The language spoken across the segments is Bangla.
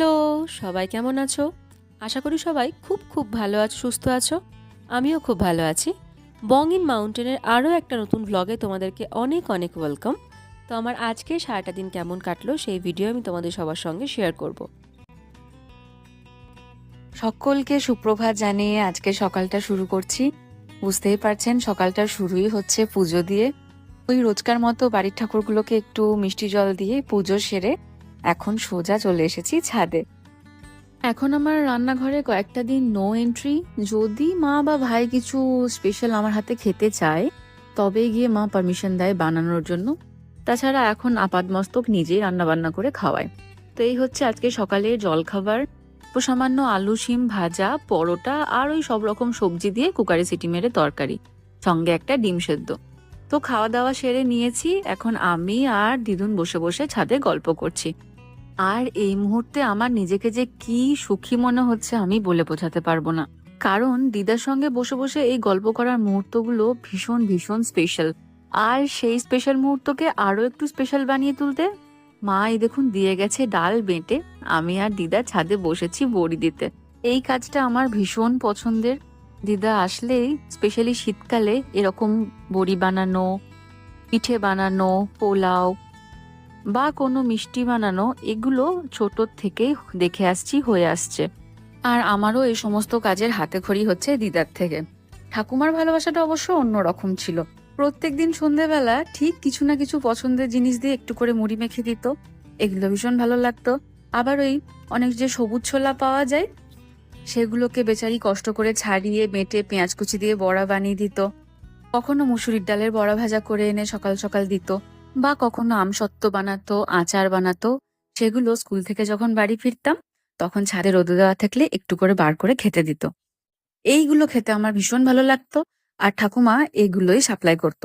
হ্যালো, সবাই কেমন আছো? আশা করি সবাই খুব খুব ভালো আছো, সুস্থ আছো। আমিও খুব ভালো আছি। বং ইন মাউন্টেনের আরও একটা নতুন ভ্লগে তোমাদেরকে অনেক অনেক ওয়েলকাম তো আমার আজকে সারাটা দিন কেমন কাটলো সেই ভিডিও আমি তোমাদের সবার সঙ্গে শেয়ার করব। সকলকে সুপ্রভাত জানিয়ে আজকে সকালটা শুরু করছি। বুঝতেই পারছেন, সকালটা শুরুই হচ্ছে পুজো দিয়ে। ওই রোজকার মতো বাড়ির ঠাকুরগুলোকে একটু মিষ্টি জল দিয়ে পুজো সেরে এখন সোজা চলে এসেছি ছাদে। এখন আমার রান্নাঘরে কয়েকটা দিন নো এন্ট্রি যদি মা বা ভাই কিছু স্পেশাল আমার হাতে খেতে চায়, তবে গিয়ে মা পারমিশন দেয় বানানোর জন্য। তাছাড়া এখন আপাদমস্তক নিজেই রান্না বান্না করে খাওয়ায়। তো এই হচ্ছে আজকে সকালে জলখাবার। সামান্য আলু, শিম ভাজা, পরোটা আর ওই সব রকম সবজি দিয়ে কুকারে সিটি মেরে তরকারি। সঙ্গে একটা ডিম সেদ্ধ। তো খাওয়া দাওয়া সেরে নিয়েছি। এখন আমি আর দিদুন বসে বসে ছাদে গল্প করছি। আর এই মুহূর্তে আমার নিজেকে যে কি সুখী মনে হচ্ছে আমি বলে বোঝাতে পারব না। কারণ দিদার সঙ্গে বসে বসে এই গল্প করার মুহূর্তগুলো ভীষণ ভীষণ স্পেশাল আর সেই স্পেশাল মুহূর্তকে আরও একটু স্পেশাল বানিয়ে তুলতে, মা এই দেখুন দিয়ে গেছে ডাল বেটে, আমি আর দিদা ছাদে বসেছি বড়ি দিতে। এই কাজটা আমার ভীষণ পছন্দের। দিদা আসলেই স্পেশালি শীতকালে এরকম বড়ি বানানো, পিঠে বানানো, পোলাও বা কোনো মিষ্টি বানানো, এগুলো ছোট থেকেই দেখে আসছি, হয়ে আসছে। আর আমারও এই সমস্ত কাজের হাতে খড়ি হচ্ছে দিদার থেকে। ঠাকুমার ভালোবাসাটা অবশ্য অন্যরকম ছিল। প্রত্যেক দিন সন্ধেবেলা ঠিক কিছু না কিছু পছন্দের জিনিস দিয়ে একটু করে মুড়ি মেখে দিত। এগুলো ভীষণ ভালো লাগতো। আবার ওই অনেক যে সবুজ ছোলা পাওয়া যায়, সেগুলোকে বেচারি কষ্ট করে ছাড়িয়ে, বেটে পেঁয়াজ কুচি দিয়ে বড়া বানিয়ে দিত। কখনো মুসুরির ডালের বড়া ভাজা করে এনে সকাল সকাল দিত। বা কখনো আমসত্ত্ব বানাতো, আচার বানাতো, সেগুলো স্কুল থেকে যখন বাড়ি ফিরতাম, তখন ছাদে রোদে দেওয়া থাকলে একটু করে বার করে খেতে দিত। এইগুলো খেতে আমার ভীষণ ভালো লাগতো আর ঠাকুমা এগুলোই সাপ্লাই করত।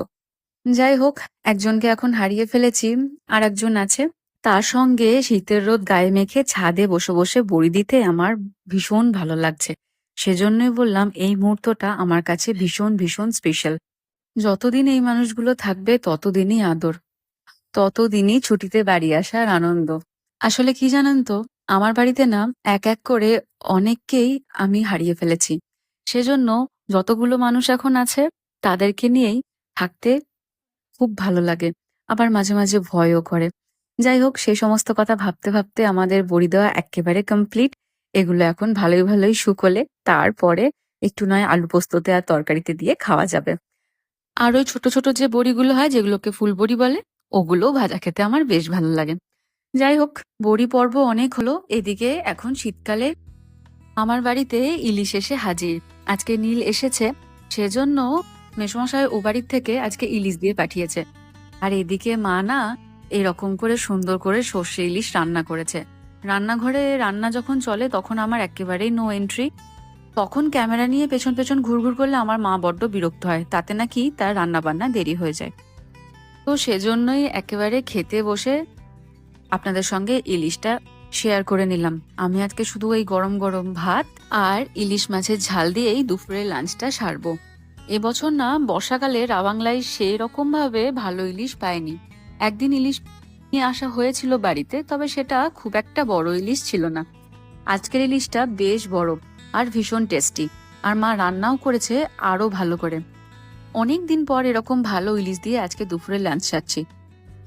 যাই হোক, একজনকে এখন হারিয়ে ফেলেছি আর একজন আছে। তার সঙ্গে শীতের রোদ গায়ে মেখে ছাদে বসে বসে বড়ি দিতে আমার ভীষণ ভালো লাগছে। সেজন্যই বললাম এই মুহূর্তটা আমার কাছে ভীষণ ভীষণ স্পেশাল যতদিন এই মানুষগুলো থাকবে, ততদিনই আদর। ততদিনই ছুটিতে বাড়ি আসার আনন্দ। আসলে কি জানেন তো, আমার বাড়িতে না এক এক করে অনেককেই আমি হারিয়ে ফেলেছি। সেজন্য যতগুলো মানুষ এখন আছে, তাদেরকে নিয়েই থাকতে খুব ভালো লাগে। আবার মাঝে মাঝে ভয়ও করে। যাই হোক সেই সমস্ত কথা ভাবতে ভাবতে আমাদের বড়ি দেওয়া একেবারে কমপ্লিট এগুলো এখন ভালোই ভালোই শুকোলে, তারপরে একটু নয় আলু পোস্ততে আর তরকারিতে দিয়ে খাওয়া যাবে। আর ওই ছোট ছোট যে বড়িগুলো হয়, যেগুলোকে ফুল বড়ি বলে ওগুলোও ভাজা খেতে আমার বেশ ভালো লাগে। যাই হোক, বড়ি পর্ব অনেক হলো, এদিকে এখন শীতকালে আমার বাড়িতে ইলিশ এসে হাজির। আজকে নীল এসেছে, সেজন্য মেসমশাই ও বাড়ির থেকে আজকে ইলিশ দিয়ে পাঠিয়েছে। আর এদিকে মা না এরকম করে সুন্দর করে সর্ষে ইলিশ রান্না করেছে। রান্নাঘরে রান্না যখন চলে, তখন আমার একেবারেই নো এন্ট্রি তখন ক্যামেরা নিয়ে পেছন পেছন ঘুরঘুর করলে আমার মা বড্ড বিরক্ত হয়, তাতে নাকি তার রান্না বান্না দেরি হয়ে যায়। তো সেজন্যই একেবারে খেতে বসে আপনাদের সঙ্গে ইলিশটা শেয়ার করে নিলাম। আমি আজকে শুধু এই গরম গরম ভাত আর ইলিশ মাছের ঝাল দিয়েই দুপুরের লাঞ্চটা সারবো। এবছর না বর্ষাকালে রাবাংলায় সেই রকম ভাবে ভালো ইলিশ পায়নি একদিন ইলিশ নিয়ে আসা হয়েছিল বাড়িতে, তবে সেটা খুব একটা বড় ইলিশ ছিল না। আজকের ইলিশটা বেশ বড় আর ভীষণ টেস্টি আর মা রান্নাও করেছে আরও ভালো করে। অনেক দিন পর এরকম ভালো ইলিশ দিয়ে আজকে দুপুরে লাঞ্চ সারছি।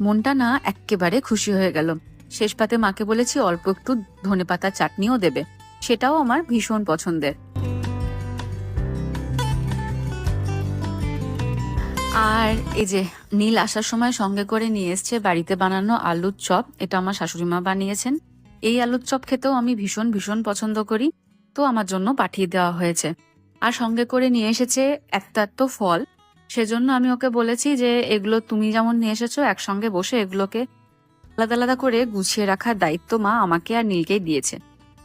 মনটা না এক্কেবারে খুশি হয়ে গেল। শেষ পাতে মাকে বলেছি অল্প একটু ধনে পাতার চাটনিও দেবে। সেটাও আমার ভীষণ পছন্দের। আর এই যে নীল আসার সময় সঙ্গে করে নিয়ে এসছে বাড়িতে বানানো আলুর চপ, এটা আমার শাশুড়ি মা বানিয়েছেন। এই আলুর চপ খেতেও আমি ভীষণ ভীষণ পছন্দ করি। তো আমার জন্য পাঠিয়ে দেওয়া হয়েছে। আর সঙ্গে করে নিয়ে এসেছে একটা তো ফল সেজন্য আমি ওকে বলেছি যে এগুলো তুমি যেমন নিয়ে এসেছ, একসঙ্গে বসে এগুলোকে আলাদা আলাদা করে গুছিয়ে রাখার দায়িত্ব মা আমাকে আর নীলকেই দিয়েছে।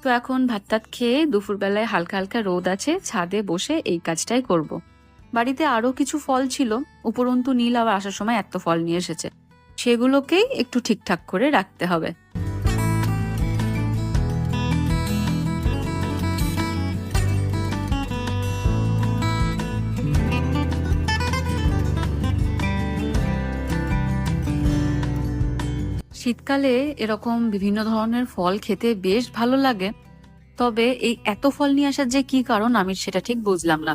তো এখন ভাত টাত খেয়ে দুপুরবেলায় হালকা হালকা রোদ আছে, ছাদে বসে এই কাজটাই করব। বাড়িতে আরও কিছু ফল ছিল, উপরন্তু নীল আবার আসার সময় এত ফল নিয়ে এসেছে। সেগুলোকেই একটু ঠিকঠাক করে রাখতে হবে। শীতকালে এরকম বিভিন্ন ধরনের ফল খেতে বেশ ভালো লাগে। তবে এই এত ফল নিয়ে আসার যে কি কারণ আমি সেটা ঠিক বুঝলাম না।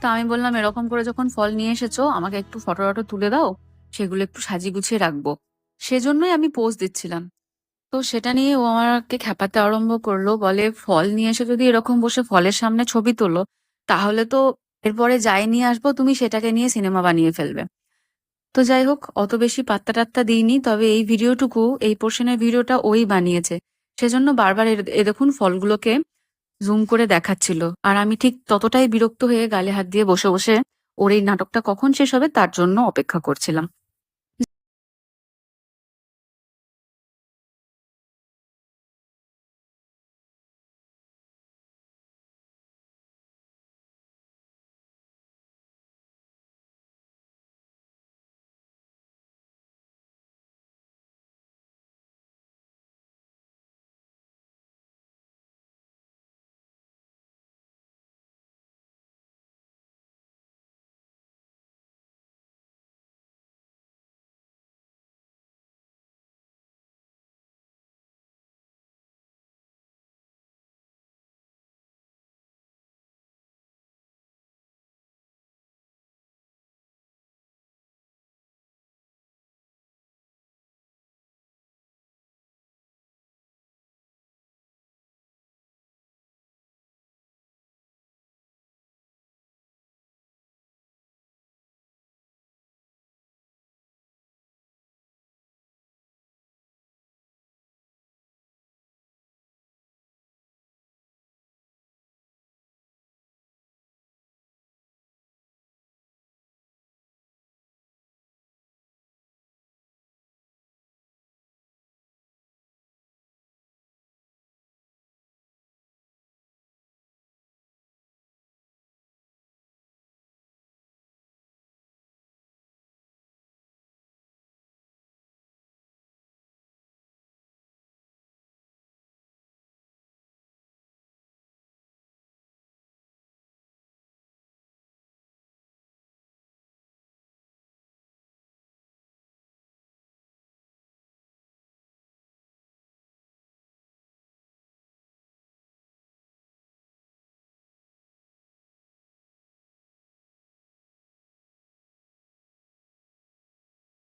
তো আমি বললাম, এরকম করে যখন ফল নিয়ে এসেছ, আমাকে একটু ফটো টটো তুলে দাও, সেগুলো একটু সাজিয়ে গুছিয়ে রাখব। সেজন্যই আমি পোজ দিচ্ছিলাম। তো সেটা নিয়ে ও আমাকে খ্যাপাতে আরম্ভ করল, বলে, ফল নিয়ে এসে যদি এরকম বসে ফলের সামনে ছবি তোলো, তাহলে তো এরপরে যাই নিয়ে আসব, তুমি সেটাকে নিয়ে সিনেমা বানিয়ে ফেলবে। তো যাই হোক, অত বেশি পাত্তা টাত্তা দিইনি, তবে এই ভিডিওটুকু, এই পোর্শনের ভিডিওটা ওই বানিয়েছে। সেজন্য বারবার এ- দেখুন ফলগুলোকে জুম করে দেখাচ্ছিল। আর আমি ঠিক ততটাই বিরক্ত হয়ে গালে হাত দিয়ে বসে বসে ওর এই নাটকটা কখন শেষ হবে তার জন্য অপেক্ষা করছিলাম।